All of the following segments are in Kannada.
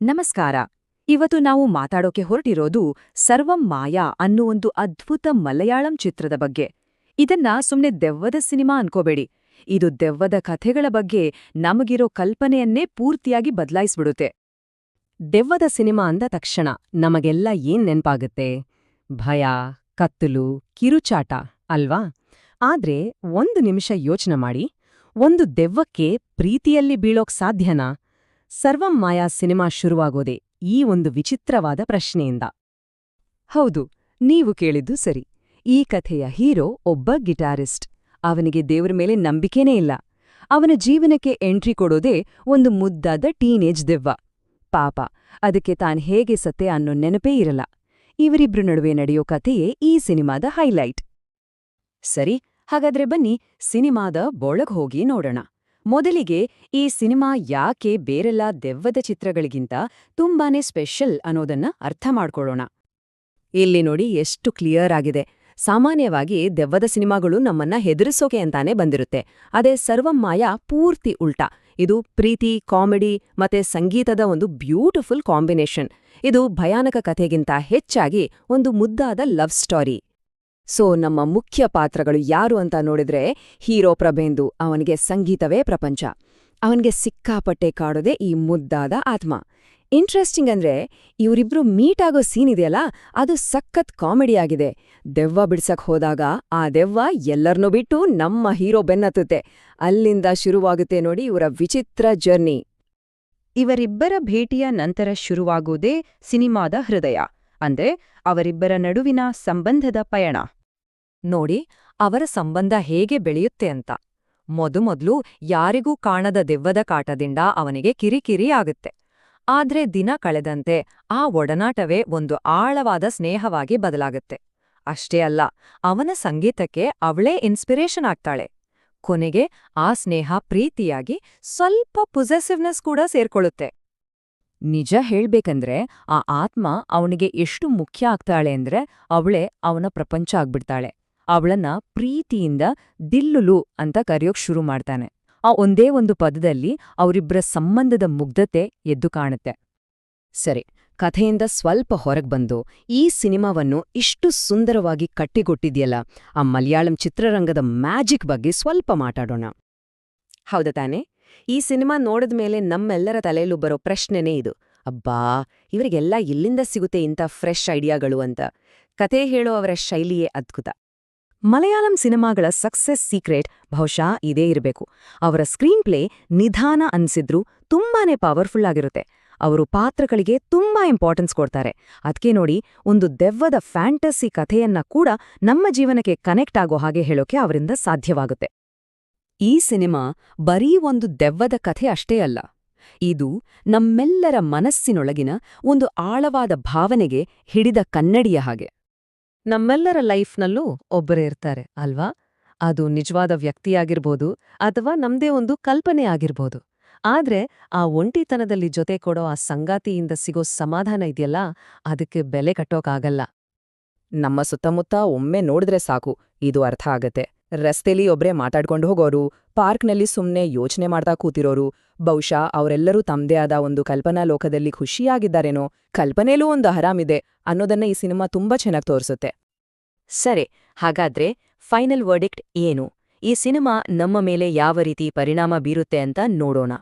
ನಮಸ್ಕಾರ. ಇವತ್ತು ನಾವು ಮಾತಾಡೋಕೆ ಹೊರಟಿರೋದು ಸರ್ವಂ ಮಾಯಾ ಅನ್ನೋ ಒಂದು ಅದ್ಭುತ ಮಲಯಾಳಂ ಚಿತ್ರದ ಬಗ್ಗೆ. ಇದನ್ನ ಸುಮ್ನೆ ದೆವ್ವದ ಸಿನಿಮಾ ಅನ್ಕೋಬೇಡಿ. ಇದು ದೆವ್ವದ ಕಥೆಗಳ ಬಗ್ಗೆ ನಮಗಿರೋ ಕಲ್ಪನೆಯನ್ನೇ ಪೂರ್ತಿಯಾಗಿ ಬದಲಾಯಿಸ್ಬಿಡುತ್ತೆ. ದೆವ್ವದ ಸಿನಿಮಾ ಅಂದ ತಕ್ಷಣ ನಮಗೆಲ್ಲ ಏನ್ ನೆನ್ಪಾಗುತ್ತೆ? ಭಯ, ಕತ್ತಲು, ಕಿರುಚಾಟ, ಅಲ್ವಾ? ಆದ್ರೆ ಒಂದು ನಿಮಿಷ ಯೋಚನೆ ಮಾಡಿ, ಒಂದು ದೆವ್ವಕ್ಕೆ ಪ್ರೀತಿಯಲ್ಲಿ ಬೀಳೋಕ್ ಸಾಧ್ಯನಾ? ಸರ್ವಂ ಮಾಯಾ ಸಿನಿಮಾ ಶುರುವಾಗೋದೆ ಈ ಒಂದು ವಿಚಿತ್ರವಾದ ಪ್ರಶ್ನೆಯಿಂದ. ಹೌದು, ನೀವು ಕೇಳಿದ್ದು ಸರಿ. ಈ ಕಥೆಯ ಹೀರೋ ಒಬ್ಬ ಗಿಟಾರಿಸ್ಟ್. ಅವನಿಗೆ ದೇವರ ಮೇಲೆ ನಂಬಿಕೆನೇ ಇಲ್ಲ. ಅವನ ಜೀವನಕ್ಕೆ ಎಂಟ್ರಿ ಕೊಡೋದೇ ಒಂದು ಮುದ್ದಾದ ಟೀನೇಜ್ ದೆವ್ವ. ಪಾಪ, ಅದಕ್ಕೆ ತಾನ್ ಹೇಗೆ ಸತ್ತೆ ಅನ್ನೋ ನೆನಪೇ ಇರಲ್ಲ. ಇವರಿಬ್ರು ನಡುವೆ ನಡೆಯೋ ಕಥೆಯೇ ಈ ಸಿನಿಮಾದ ಹೈಲೈಟ್. ಸರಿ, ಹಾಗಾದ್ರೆ ಬನ್ನಿ ಸಿನಿಮಾದ ಬೊಳಗ್ ಹೋಗಿ ನೋಡೋಣ. ಮೊದಲಿಗೆ ಈ ಸಿನಿಮಾ ಯಾಕೆ ಬೇರೆಲ್ಲ ದೆವ್ವದ ಚಿತ್ರಗಳಿಗಿಂತ ತುಂಬಾನೇ ಸ್ಪೆಷಲ್ ಅನ್ನೋದನ್ನ ಅರ್ಥ ಮಾಡ್ಕೊಳ್ಳೋಣ. ಇಲ್ಲಿ ನೋಡಿ ಎಷ್ಟು ಕ್ಲಿಯರ್ ಆಗಿದೆ. ಸಾಮಾನ್ಯವಾಗಿ ದೆವ್ವದ ಸಿನಿಮಾಗಳು ನಮ್ಮನ್ನ ಹೆದರಿಸೋಕೆ ಅಂತಾನೆ ಬಂದಿರುತ್ತೆ. ಅದೇ ಸರ್ವಮ್ಮಾಯ ಪೂರ್ತಿ ಉಲ್ಟಾ. ಇದು ಪ್ರೀತಿ, ಕಾಮಿಡಿ ಮತ್ತೆ ಸಂಗೀತದ ಒಂದು ಬ್ಯೂಟಿಫುಲ್ ಕಾಂಬಿನೇಷನ್. ಇದು ಭಯಾನಕ ಕಥೆಗಿಂತ ಹೆಚ್ಚಾಗಿ ಒಂದು ಮುದ್ದಾದ ಲವ್ ಸ್ಟೋರಿ. ಸೊ ನಮ್ಮ ಮುಖ್ಯ ಪಾತ್ರಗಳು ಯಾರು ಅಂತ ನೋಡಿದ್ರೆ ಹೀರೋ ಪ್ರಭೇಂದು, ಅವನಿಗೆ ಸಂಗೀತವೇ ಪ್ರಪಂಚ. ಅವನಿಗೆ ಸಿಕ್ಕಾಪಟ್ಟೆ ಕಾಡೋದೇ ಈ ಮುದ್ದಾದ ಆತ್ಮ. ಇಂಟ್ರೆಸ್ಟಿಂಗ್ ಅಂದ್ರೆ ಇವರಿಬ್ರು ಮೀಟ್ ಆಗೋ ಸೀನ್ ಇದೆಯಲ್ಲ, ಅದು ಸಖತ್ ಕಾಮಿಡಿಯಾಗಿದೆ ದೆವ್ವ ಬಿಡ್ಸಕ್ ಹೋದಾಗ ಆ ದೆವ್ವ ಎಲ್ಲರನ್ನೂ ಬಿಟ್ಟು ನಮ್ಮ ಹೀರೋ ಬೆನ್ನತ್ತುತ್ತೆ. ಅಲ್ಲಿಂದ ಶುರುವಾಗುತ್ತೆ ನೋಡಿ ಇವರ ವಿಚಿತ್ರ ಜರ್ನಿ ಇವರಿಬ್ಬರ ಭೇಟಿಯ ನಂತರ ಶುರುವಾಗುವುದೇ ಸಿನಿಮಾದ ಹೃದಯ. ಅಂದ್ರೆ ಅವರಿಬ್ಬರ ನಡುವಿನ ಸಂಬಂಧದ ಪಯಣ. ನೋಡಿ, ಅವರ ಸಂಬಂಧ ಹೇಗೆ ಬೆಳೆಯುತ್ತೆ ಅಂತ. ಮೊದಮೊದ್ಲು ಯಾರಿಗೂ ಕಾಣದ ದೆವ್ವದ ಕಾಟದಿಂದ ಅವನಿಗೆ ಕಿರಿಕಿರಿ ಆಗುತ್ತೆ. ಆದ್ರೆ ದಿನ ಕಳೆದಂತೆ ಆ ಒಡನಾಟವೇ ಒಂದು ಆಳವಾದ ಸ್ನೇಹವಾಗಿ ಬದಲಾಗುತ್ತೆ. ಅಷ್ಟೇ ಅಲ್ಲ, ಅವನ ಸಂಗೀತಕ್ಕೆ ಅವಳೇ ಇನ್ಸ್ಪಿರೇಷನ್ ಆಗ್ತಾಳೆ. ಕೊನೆಗೆ ಆ ಸ್ನೇಹ ಪ್ರೀತಿಯಾಗಿ ಸ್ವಲ್ಪ ಪೊಸೆಸಿವ್ನೆಸ್ ಕೂಡ ಸೇರ್ಕೊಳ್ಳುತ್ತೆ. ನಿಜ ಹೇಳ್ಬೇಕಂದ್ರೆ ಆ ಆತ್ಮ ಅವನಿಗೆ ಎಷ್ಟು ಮುಖ್ಯ ಆಗ್ತಾಳೆ ಅಂದ್ರೆ ಅವಳೇ ಅವನ ಪ್ರಪಂಚ ಆಗ್ಬಿಡ್ತಾಳೆ. ಅವಳನ್ನ ಪ್ರೀತಿಯಿಂದ ದಿಲ್ಲುಲು ಅಂತ ಕರೆಯೋಕ್ ಶುರು ಮಾಡ್ತಾನೆ. ಆ ಒಂದೇ ಒಂದು ಪದದಲ್ಲಿ ಅವರಿಬ್ಬರ ಸಂಬಂಧದ ಮುಗ್ಧತೆ ಎದ್ದು ಕಾಣುತ್ತೆ. ಸರಿ, ಕಥೆಯಿಂದ ಸ್ವಲ್ಪ ಹೊರಗೆ ಬಂದು, ಈ ಸಿನಿಮಾವನ್ನು ಇಷ್ಟು ಸುಂದರವಾಗಿ ಕಟ್ಟಿಕೊಟ್ಟಿದೆಯಲ್ಲ ಆ ಮಲಯಾಳಂ ಚಿತ್ರರಂಗದ ಮ್ಯಾಜಿಕ್ ಬಗ್ಗೆ ಸ್ವಲ್ಪ ಮಾತಾಡೋಣ. ಹೌದ ತಾನೆ, ಈ ಸಿನಿಮಾ ನೋಡಿದ್ಮೇಲೆ ನಮ್ಮೆಲ್ಲರ ತಲೆಯಲ್ಲೂ ಬರೋ ಪ್ರಶ್ನೆನೇ ಇದು. ಅಬ್ಬಾ, ಇವರಿಗೆಲ್ಲ ಇಲ್ಲಿಂದ ಸಿಗುತ್ತೆ ಇಂಥ ಫ್ರೆಶ್ ಐಡಿಯಾಗಳು ಅಂತ. ಕತೆ ಹೇಳೋ ಅವರ ಶೈಲಿಯೇ ಅದ್ಭುತ. ಮಲಯಾಳಂ ಸಿನಿಮಾಗಳ ಸಕ್ಸೆಸ್ ಸೀಕ್ರೆಟ್ ಬಹುಶಃ ಇದೇ ಇರಬೇಕು. ಅವರ ಸ್ಕ್ರೀನ್ ಪ್ಲೇ ನಿಧಾನ ಅನ್ಸಿದ್ರೂ ತುಂಬಾನೇ ಪವರ್ಫುಲ್ ಆಗಿರುತ್ತೆ. ಅವರು ಪಾತ್ರಗಳಿಗೆ ತುಂಬಾ ಇಂಪಾರ್ಟೆನ್ಸ್ ಕೊಡ್ತಾರೆ. ಅದಕ್ಕೆ ನೋಡಿ, ಒಂದು ದೆವ್ವದ ಫ್ಯಾಂಟಸಿ ಕಥೆಯನ್ನ ಕೂಡ ನಮ್ಮ ಜೀವನಕ್ಕೆ ಕನೆಕ್ಟ್ ಆಗೋ ಹಾಗೆ ಹೇಳೋಕೆ ಅವರಿಂದ ಸಾಧ್ಯವಾಗುತ್ತೆ. ಈ ಸಿನಿಮಾ ಬರೀ ಒಂದು ದೆವ್ವದ ಕಥೆ ಅಷ್ಟೇ ಅಲ್ಲ. ಇದು ನಮ್ಮೆಲ್ಲರ ಮನಸ್ಸಿನೊಳಗಿನ ಒಂದು ಆಳವಾದ ಭಾವನೆಗೆ ಹಿಡಿದ ಕನ್ನಡಿಯ ಹಾಗೆ. ನಮ್ಮೆಲ್ಲರ ಲೈಫ್ನಲ್ಲೂ ಒಬ್ಬರೇ ಇರ್ತಾರೆ, ಅಲ್ವಾ? ಅದು ನಿಜವಾದ ವ್ಯಕ್ತಿಯಾಗಿರ್ಬೋದು ಅಥವಾ ನಮ್ದೇ ಒಂದು ಕಲ್ಪನೆ ಆಗಿರ್ಬೋದು. ಆದ್ರೆ ಆ ಒಂಟಿತನದಲ್ಲಿ ಜೊತೆ ಕೊಡೋ ಆ ಸಂಗಾತಿಯಿಂದ ಸಿಗೋ ಸಮಾಧಾನ ಇದೆಯಲ್ಲ, ಅದಕ್ಕೆ ಬೆಲೆ ಕಟ್ಟೋಕಾಗಲ್ಲ. ನಮ್ಮ ಸುತ್ತಮುತ್ತ ಒಮ್ಮೆ ನೋಡಿದ್ರೆ ಸಾಕು, ಇದು ಅರ್ಥ ಆಗತ್ತೆ. ರಸ್ತೆಲಿ ಒಬ್ರೇ ಮಾತಾಡ್ಕೊಂಡು ಹೋಗೋರು, ಪಾರ್ಕ್ನಲ್ಲಿ ಸುಮ್ಮನೆ ಯೋಚನೆ ಮಾಡ್ತಾ ಕೂತಿರೋರು, ಬಹುಶಃ ಅವರೆಲ್ಲರೂ ತಮ್ಮದೇ ಆದ ಒಂದು ಕಲ್ಪನಾ ಲೋಕದಲ್ಲಿ ಖುಷಿಯಾಗಿದ್ದಾರೇನೋ, ಕಲ್ಪನೆಲೂ ಒಂದು ಆರಾಮಿದೆ ಅನ್ನೋದನ್ನ ಈ ಸಿನಿಮಾ ತುಂಬಾ ಚೆನ್ನಾಗಿ ತೋರಿಸುತ್ತೆ. ಸರಿ, ಹಾಗಾದ್ರೆ ಫೈನಲ್ ವರ್ಡಿಕ್ಟ್ ಏನು? ಈ ಸಿನಿಮಾ ನಮ್ಮ ಮೇಲೆ ಯಾವ ರೀತಿ ಪರಿಣಾಮ ಬೀರುತ್ತೆ ಅಂತ ನೋಡೋಣ.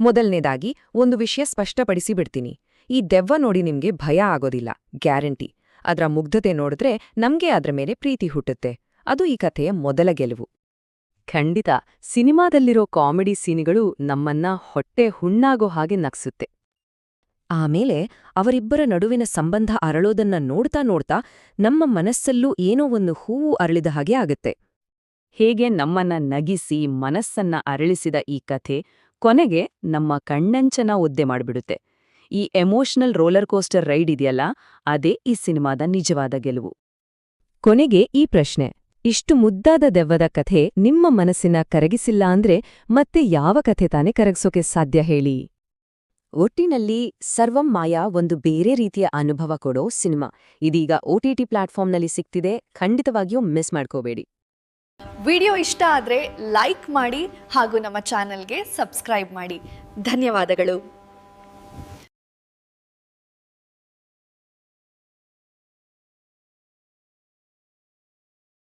ಮೊದಲನೇದಾಗಿ ಒಂದು ವಿಷಯ ಸ್ಪಷ್ಟಪಡಿಸಿ ಬಿಡ್ತೀನಿ. ಈ ದೆವ್ವ ನೋಡಿ ನಿಮ್ಗೆ ಭಯ ಆಗೋದಿಲ್ಲ, ಗ್ಯಾರಂಟಿ. ಅದರ ಮುಗ್ಧತೆ ನೋಡಿದ್ರೆ ನಮ್ಗೆ ಅದ್ರ ಮೇಲೆ ಪ್ರೀತಿ ಹುಟ್ಟುತ್ತೆ. ಅದು ಈ ಕಥೆಯ ಮೊದಲ ಗೆಲುವು. ಖಂಡಿತ, ಸಿನಿಮಾದಲ್ಲಿರೋ ಕಾಮಿಡಿ ಸೀನ್ಗಳು ನಮ್ಮನ್ನ ಹೊಟ್ಟೆ ಹುಣ್ಣಾಗೋ ಹಾಗೆ ನಗ್ಸುತ್ತೆ. ಆಮೇಲೆ ಅವರಿಬ್ಬರ ನಡುವಿನ ಸಂಬಂಧ ಅರಳೋದನ್ನ ನೋಡ್ತಾ ನೋಡ್ತಾ ನಮ್ಮ ಮನಸ್ಸಲ್ಲೂ ಏನೋ ಒಂದು ಹೂವು ಅರಳಿದ ಹಾಗೆ ಆಗುತ್ತೆ. ಹೇಗೆ ನಮ್ಮನ್ನ ನಗಿಸಿ ಮನಸ್ಸನ್ನ ಅರಳಿಸಿದ ಈ ಕಥೆ ಕೊನೆಗೆ ನಮ್ಮ ಕಣ್ಣಂಚನ ಒದ್ದೆ ಮಾಡಿಬಿಡುತ್ತೆ. ಈ ಎಮೋಷನಲ್ ರೋಲರ್ ಕೋಸ್ಟರ್ ರೈಡ್ ಇದೆಯಲ್ಲ, ಅದೇ ಈ ಸಿನಿಮಾದ ನಿಜವಾದ ಗೆಲುವು. ಕೊನೆಗೆ ಈ ಪ್ರಶ್ನೆ. ಇಷ್ಟು ಮುದ್ದಾದ ದೆವ್ವದ ಕಥೆ ನಿಮ್ಮ ಮನಸ್ಸಿನ ಕರಗಿಸಿಲ್ಲ ಅಂದ್ರೆ ಮತ್ತೆ ಯಾವ ಕಥೆ ತಾನೇ ಕರಗಿಸೋಕೆ ಸಾಧ್ಯ ಹೇಳಿ? ಒಟ್ಟಿನಲ್ಲಿ ಸರ್ವಂ ಮಾಯಾ ಒಂದು ಬೇರೆ ರೀತಿಯ ಅನುಭವ ಕೊಡೋ ಸಿನಿಮಾ. ಇದೀಗ ಒಟಿಟಿ ಪ್ಲಾಟ್ಫಾರ್ಮ್ನಲ್ಲಿ ಸಿಗ್ತಿದೆ ಖಂಡಿತವಾಗಿಯೂ ಮಿಸ್ ಮಾಡ್ಕೋಬೇಡಿ. ವಿಡಿಯೋ ಇಷ್ಟ ಆದರೆ ಲೈಕ್ ಮಾಡಿ ಹಾಗೂ ನಮ್ಮ ಚಾನಲ್ಗೆ ಸಬ್ಸ್ಕ್ರೈಬ್ ಮಾಡಿ. ಧನ್ಯವಾದಗಳು.